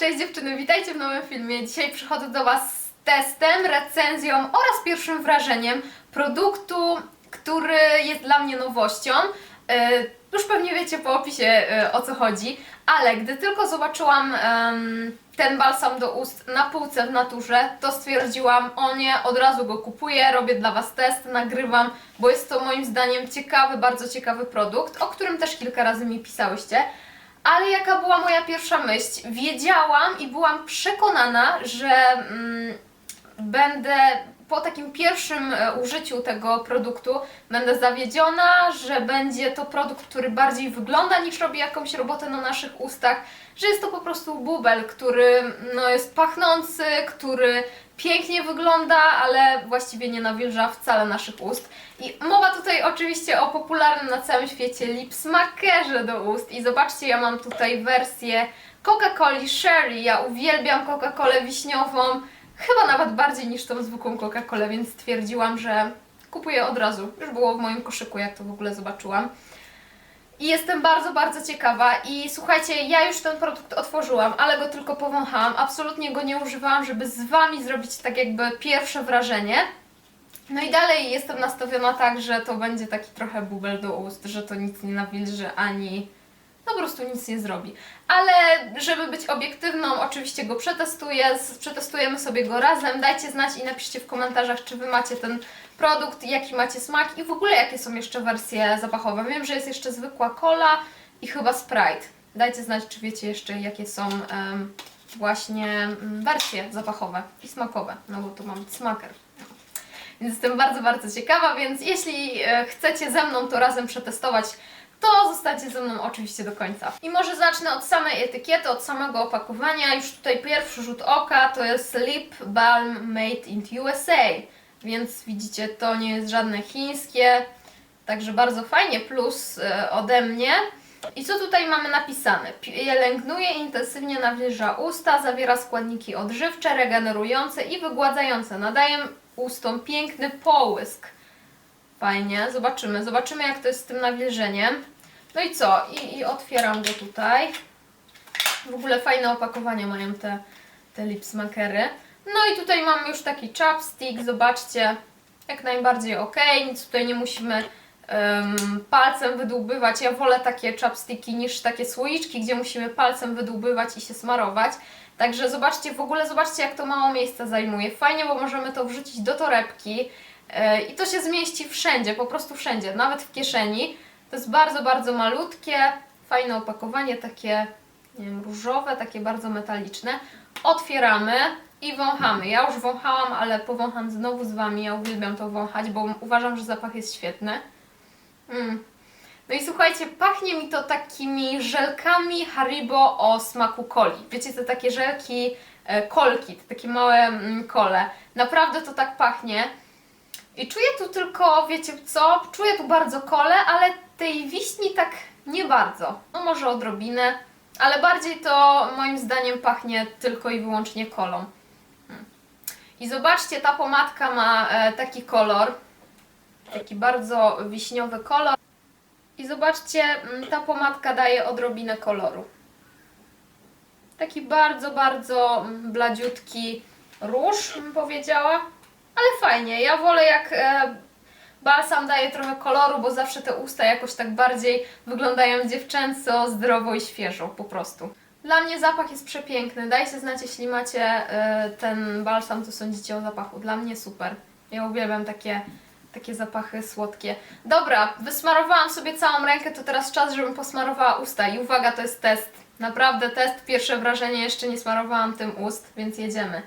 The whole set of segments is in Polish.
Cześć dziewczyny, witajcie w nowym filmie. Dzisiaj przychodzę do Was z testem, recenzją oraz pierwszym wrażeniem produktu, który jest dla mnie nowością. E, Już pewnie wiecie po opisie e, o co chodzi, ale gdy tylko zobaczyłam ten balsam do ust na półce w naturze, to stwierdziłam, o nie, od razu go kupuję, robię dla Was test, nagrywam, bo jest to moim zdaniem ciekawy, bardzo ciekawy produkt, o którym też kilka razy mi pisałyście. Ale jaka była moja pierwsza myśl? Wiedziałam i byłam przekonana, że mm, będę po takim pierwszym e, użyciu tego produktu będę zawiedziona, że będzie to produkt, który bardziej wygląda niż robi jakąś robotę na naszych ustach, że jest to po prostu bubel, który no, jest pachnący, który pięknie wygląda, ale właściwie nie nawilża wcale naszych ust. I mowa tutaj oczywiście o popularnym na całym świecie lipsmakerze do ust. I zobaczcie, ja mam tutaj wersję Coca-Coli Sherry. Ja uwielbiam Coca-Colę wiśniową, chyba nawet bardziej niż tą zwykłą Coca-Colę, więc stwierdziłam, że kupuję od razu. Już było w moim koszyku, jak to w ogóle zobaczyłam. I jestem bardzo, bardzo ciekawa i słuchajcie, ja już ten produkt otworzyłam, ale go tylko powąchałam, absolutnie go nie używałam, żeby z Wami zrobić tak jakby pierwsze wrażenie. No i dalej jestem nastawiona tak, że to będzie taki trochę bubel do ust, że to nic nie nawilży ani po prostu nic nie zrobi. Ale żeby być obiektywną, oczywiście go przetestuję, przetestujemy sobie go razem. Dajcie znać i napiszcie w komentarzach, czy Wy macie ten produkt, jaki macie smak i w ogóle jakie są jeszcze wersje zapachowe. Wiem, że jest jeszcze zwykła cola i chyba Sprite. Dajcie znać, czy wiecie jeszcze, jakie są em, właśnie mm, wersje zapachowe i smakowe, no bo tu mam smaker. Więc jestem bardzo, bardzo ciekawa, więc jeśli e, chcecie ze mną to razem przetestować, to zostańcie ze mną oczywiście do końca. I może zacznę od samej etykiety, od samego opakowania. Już tutaj pierwszy rzut oka to jest Lip Balm Made in USA. Więc widzicie, to nie jest żadne chińskie, także bardzo fajnie, plus e, ode mnie. I co tutaj mamy napisane? Pielęgnuje intensywnie nawilża usta, zawiera składniki odżywcze, regenerujące i wygładzające. Nadaje ustom piękny połysk. Fajnie, zobaczymy. Zobaczymy jak to jest z tym nawilżeniem. No i co? I, i otwieram go tutaj. W ogóle fajne opakowania mają te, te lipsmakery. No i tutaj mamy już taki chapstick, zobaczcie, jak najbardziej ok, nic tutaj nie musimy em, palcem wydłubywać. Ja wolę takie chapsticki niż takie słoiczki, gdzie musimy palcem wydłubywać i się smarować. Także zobaczcie, w ogóle zobaczcie jak to mało miejsca zajmuje. Fajnie, bo możemy to wrzucić do torebki i to się zmieści wszędzie, po prostu wszędzie, nawet w kieszeni. To jest bardzo, bardzo malutkie, fajne opakowanie, takie nie wiem, różowe, takie bardzo metaliczne. Otwieramy i wąchamy. Ja już wąchałam, ale powącham znowu z Wami. Ja uwielbiam to wąchać, bo uważam, że zapach jest świetny. Mm. No i słuchajcie, pachnie mi to takimi żelkami Haribo o smaku coli. Wiecie, te takie żelki e, kolki, te takie małe mm, kole. Naprawdę to tak pachnie. I czuję tu tylko, wiecie co, czuję tu bardzo kole, ale tej wiśni tak nie bardzo. No może odrobinę, ale bardziej to moim zdaniem pachnie tylko i wyłącznie kolą. Hmm. I zobaczcie, ta pomadka ma e, taki kolor, taki bardzo wiśniowy kolor. I zobaczcie, mm, ta pomadka daje odrobinę koloru. Taki bardzo, bardzo mm, bladziutki róż, bym powiedziała. Ale fajnie, ja wolę jak e, balsam daje trochę koloru, bo zawsze te usta jakoś tak bardziej wyglądają dziewczęco, zdrowo i świeżo po prostu. Dla mnie zapach jest przepiękny. Dajcie znać, jeśli macie e, ten balsam, co sądzicie o zapachu. Dla mnie super. Ja uwielbiam takie, takie zapachy słodkie. Dobra, wysmarowałam sobie całą rękę, to teraz czas, żebym posmarowała usta. I uwaga, to jest test. Naprawdę test, pierwsze wrażenie, jeszcze nie smarowałam tym ust, więc jedziemy.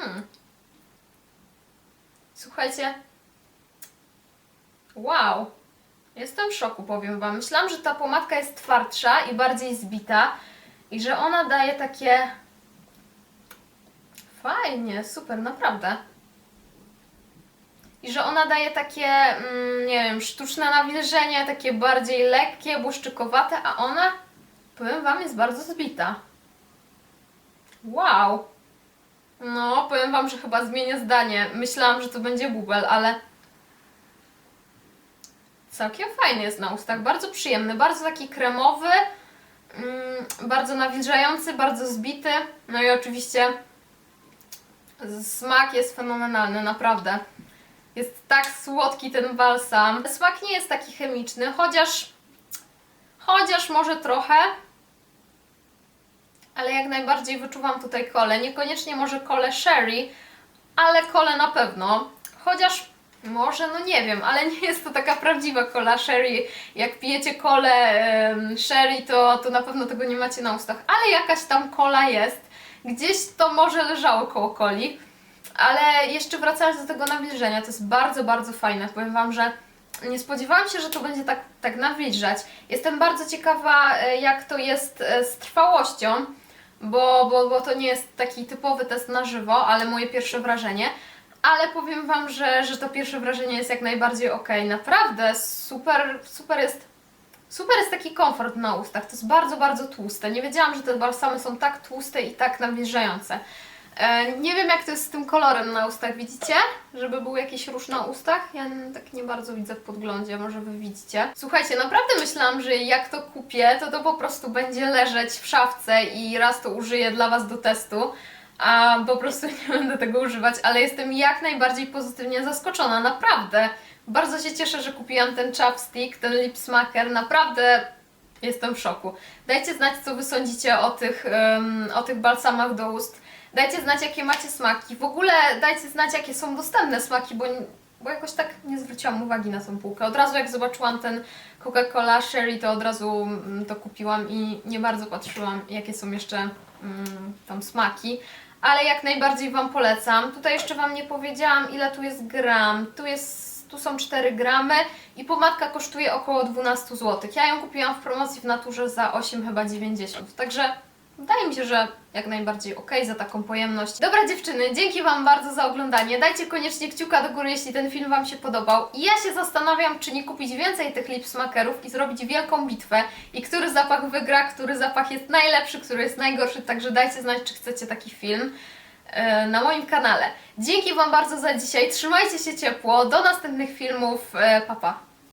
Mm. Słuchajcie. Wow. Jestem w szoku, powiem Wam. Myślałam, że ta pomadka jest twardsza i bardziej zbita i że ona daje takie... Fajnie, super, naprawdę. I że ona daje takie, mm, nie wiem, sztuczne nawilżenie, takie bardziej lekkie, błyszczykowate, a ona, powiem Wam, jest bardzo zbita. Wow. No, powiem Wam, że chyba zmienię zdanie. Myślałam, że to będzie bubel, ale całkiem fajny jest na ustach. Bardzo przyjemny, bardzo taki kremowy, Mm, bardzo nawilżający, bardzo zbity. No i oczywiście smak jest fenomenalny, naprawdę. Jest tak słodki ten balsam. Smak nie jest taki chemiczny, chociaż chociaż może trochę, ale jak najbardziej wyczuwam tutaj kole. Niekoniecznie może kole sherry, ale kole na pewno. Chociaż może, no nie wiem, ale nie jest to taka prawdziwa kola sherry. Jak pijecie kolę em, sherry, to, to na pewno tego nie macie na ustach, ale jakaś tam kola jest. Gdzieś to może leżało koło coli. Ale jeszcze wracając do tego nawilżenia, to jest bardzo, bardzo fajne. Powiem Wam, że nie spodziewałam się, że to będzie tak, tak nawilżać. Jestem bardzo ciekawa, e, jak to jest e, z trwałością, bo, bo, bo to nie jest taki typowy test na żywo, ale moje pierwsze wrażenie. Ale powiem Wam, że, że to pierwsze wrażenie jest jak najbardziej ok. Naprawdę super, super jest. Super jest taki komfort na ustach. To jest bardzo, bardzo tłuste. Nie wiedziałam, że te balsamy są tak tłuste i tak nawilżające. E, nie wiem jak to jest z tym kolorem na ustach, widzicie? Żeby był jakiś róż na ustach? Ja tak nie bardzo widzę w podglądzie, może Wy widzicie. Słuchajcie, naprawdę myślałam, że jak to kupię, to to po prostu będzie leżeć w szafce i raz to użyję dla Was do testu, a po prostu nie będę tego używać, ale jestem jak najbardziej pozytywnie zaskoczona, naprawdę. Bardzo się cieszę, że kupiłam ten chapstick, ten lip smacker, naprawdę jestem w szoku. Dajcie znać, co Wy sądzicie o tych, em, o tych balsamach do ust. Dajcie znać, jakie macie smaki. W ogóle dajcie znać, jakie są dostępne smaki, bo, bo jakoś tak nie zwróciłam uwagi na tą półkę. Od razu jak zobaczyłam ten Coca-Cola Sherry, to od razu mm, to kupiłam i nie bardzo patrzyłam, jakie są jeszcze mm, tam smaki. Ale jak najbardziej Wam polecam. Tutaj jeszcze Wam nie powiedziałam, ile tu jest gram. Tu jest, tu są 4 gramy i pomadka kosztuje około 12 zł. Ja ją kupiłam w promocji w naturze za 8 chyba 90. Także Wydaje mi się, że jak najbardziej ok za taką pojemność. Dobra dziewczyny, dzięki Wam bardzo za oglądanie. Dajcie koniecznie kciuka do góry, jeśli ten film Wam się podobał. I ja się zastanawiam, czy nie kupić więcej tych lipsmakerów i zrobić wielką bitwę. I który zapach wygra, który zapach jest najlepszy, który jest najgorszy. Także dajcie znać, czy chcecie taki film e, na moim kanale. Dzięki Wam bardzo za dzisiaj. Trzymajcie się ciepło. Do następnych filmów. E, Pa, pa.